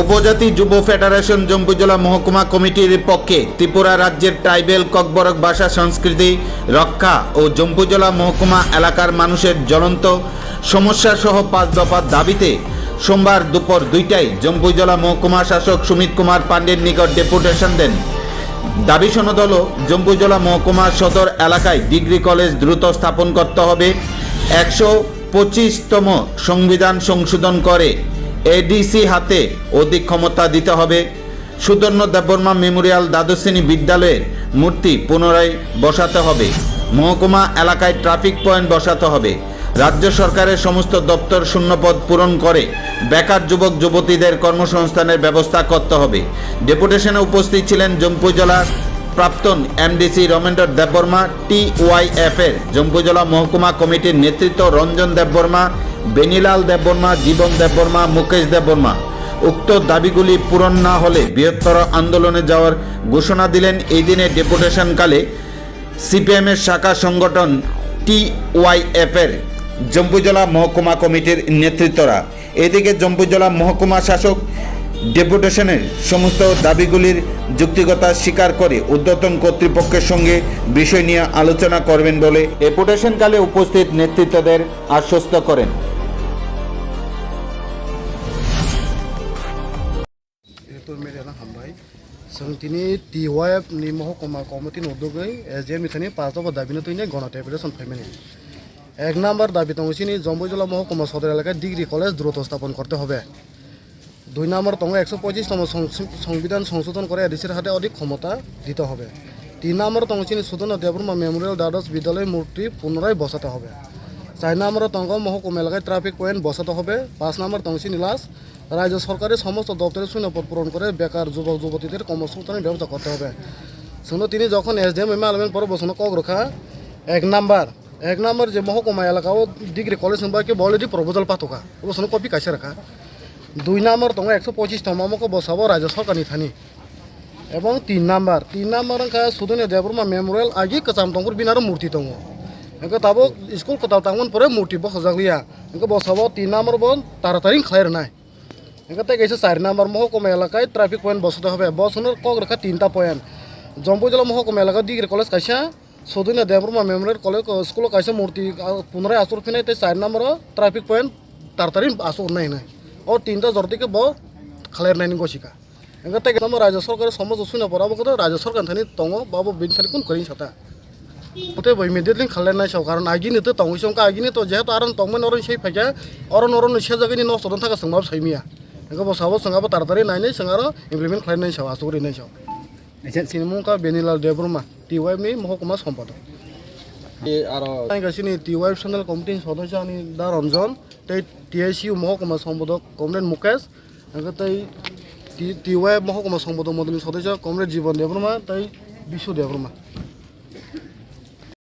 উপজাতি যুব ফেডারেশন জম্বুজলা মহকুমা কমিটির পক্ষে ত্রিপুরা রাজ্যের ট্রাইবেল ককবরক ভাষা সংস্কৃতি, রক্ষা ও জম্বুজলা মহকুমা এলাকার মানুষের জ্বলন্ত সমস্যা সহ পাঁচ দফার দাবিতে সোমবার দুপুর দুইটায় জম্বুজলা মহকুমা শাসক সুমিত কুমার পাণ্ডের নিকট ডেপুটেশন দেন। দাবি সনদ হল জম্বুজলা মহকুমা সদর এলাকায় ডিগ্রি কলেজ দ্রুত স্থাপন করতে হবে। একশো পঁচিশতম সংবিধান সংশোধন করে এডিসি হাতে অধিক ক্ষমতা দিতে হবে। সুদর্ণ দেববর্মা মেমোরিয়াল দ্বাদশ শ্রেণি বিদ্যালয়ের মূর্তি পুনরায় বসাতে হবে। মহকুমা এলাকায় ট্রাফিক পয়েন্ট বসাতে হবে। রাজ্য সরকারের সমস্ত দপ্তর শূন্যপদ পূরণ করে বেকার যুবক, যুবতীদের কর্মসংস্থানের ব্যবস্থা করতে হবে। ডেপুটেশনে উপস্থিত ছিলেন জম্পু জেলার প্রাক্তন MDC Ramendra Debbarma, T YF এর জম্পুজলা মহকুমা কমিটির নেতৃত্ব রঞ্জন দেববর্মা বেনিলাল দেববর্মা, জীবন দেববর্মা, মুকেশ দেববর্মা। উক্ত দাবিগুলি পূরণ না হলে বৃহত্তর আন্দোলনে যাওয়ার ঘোষণা দিলেন এই দিনে ডেপুটেশনকালে সিপিএমের শাখা সংগঠন টি ওয়াইএফ এর জম্পুজলা মহকুমা কমিটির নেতৃত্বরা। এদিকে জম্পুজলা মহকুমা শাসক ডেপুটেশনের সমস্ত দাবিগুলির যুক্তিকতা স্বীকার করে ঊর্ধ্বতন কর্তৃপক্ষের সঙ্গে বিষয় নিয়ে আলোচনা করবেন বলে ডেপুটেশনকালে উপস্থিত নেতৃত্বদের আশ্বস্ত করেন। Na hambai sang tini TYF ni মহকুমা কমিটির উদ্যোগে এজে মিথানি পাঁচ দফা দাবি নতুন গণটেপিলেশন ফেমিনি এক নাম্বার দাবি তংসিনি জম্বুজলা মহকুমা সদর এলাকায় ডিগ্রি কলেজ দ্রুত স্থাপন করতে হবে। দুই নম্বর তঙ্গ একশো পঁচিশতম সংবিধান সংশোধন করে এডিসির হাতে অধিক ক্ষমতা দিতে হবে। তিন নম্বর তংসিনি সুদন দেবর্মা মেমোরিয়াল দ্বাদশ বিদ্যালয় মূর্তি পুনরায় বসাতে হবে। চার নম্বর তঙ্গ মহকুমা এলাকায় ট্রাফিক পয়েন্ট বসাতে হবে। পাঁচ নম্বর তংসি নীলাস রাজ্য সরকারের সমস্ত দপ্তরের শূন্যপদ পূরণ করে বেকার যুবক যুবতীদের কর্মসংস্থানের ব্যবস্থা করতে হবে। শুনো তিনি যখন এস ডি এম এম আলমেন পরে বসুন কক রখা এক নাম্বার এক নাম্বার যে মহকুমা এলাকা ও ডিগ্রি কলেজ বাকি অলরেডি প্রপোজাল পাতকা বসুন কপি কাছে রাখা দুই নম্বর তঙ্গ একশো পঁচিশতম আমাকে বসাবো রাজ্য সরকারনি থানি এবং তিন নাম্বার তিন নাম্বার সুদনীয় দেবরমা মেমোরিয়াল আগে কাচাম তঙ্গুর বিনার মূর্তি দङ এনকে তাবো স্কুল কোথাও তাঙ্গন পরে মূর্তি বসাজাগলিয়া এনকে বসাবো তিন নাম্বার বন তাড়াতাড়ি খাইর নাই। এনকে তাই গেছে চার নাম্বার মহকুমা এলাকায় ট্রাফিক পয়েন্ট বসাতে হবে। বসানোর কক রেখা তিনটা পয়েন্ট জম্পু জেলা মহকুমা এলাকা ডিগ্রি কলেজ কাইসা সুদনীয় দেবরমা মেমোরিয়াল কলেজ স্কুল কাইসা মূর্তি পুনরায় আসর ফিনাই তাই চার নাম্বার ট্রাফিক পয়েন্ট তাড়াতাড়ি আসর নাই নাই। ও তিনটা জরদিকে ব খালের নাইনি গছিকা এনকে তাই রাজ্য সরকারের সমস্ত শুনে পড়াবো কথা রাজ্য সরকার থানি দङ বাবু বিন থানি কোন করিন সাথা অতএব ইমিডিয়েটলি খালে নাই সব কারণ আগিনি তো টংসম আগিনি তো যেহেতু আর টংমেন অরণ সেই ফাইকা অরণ অরণ সে জায়গায় নষ্ট অরণ থাকা সঙ্গাব সাইমিয়া এগো বসাবো সঙ্গাবো তাড়াতাড়ি নাই নাই সঙ্গারও ইমপ্লিমেন্ট খালাই নাই সব আশা করি নাই সব সিনেমা বেনিলাল দেববর্মা টি ওয়াইফনি মহকুমা সম্পাদক গাছিনি টি ওয়াইফ চেনেল কমিটির সদস্য আনি দা রঞ্জন তাই টি আই সি মহকুমা সম্পাদক কমরেড মুকেশ তাই টি ওয়াইফ মহকুমা সম্পাদক মদনী সদস্য কমরেড জীবন দেববর্মা তাই বিশ্ব দেববর্মা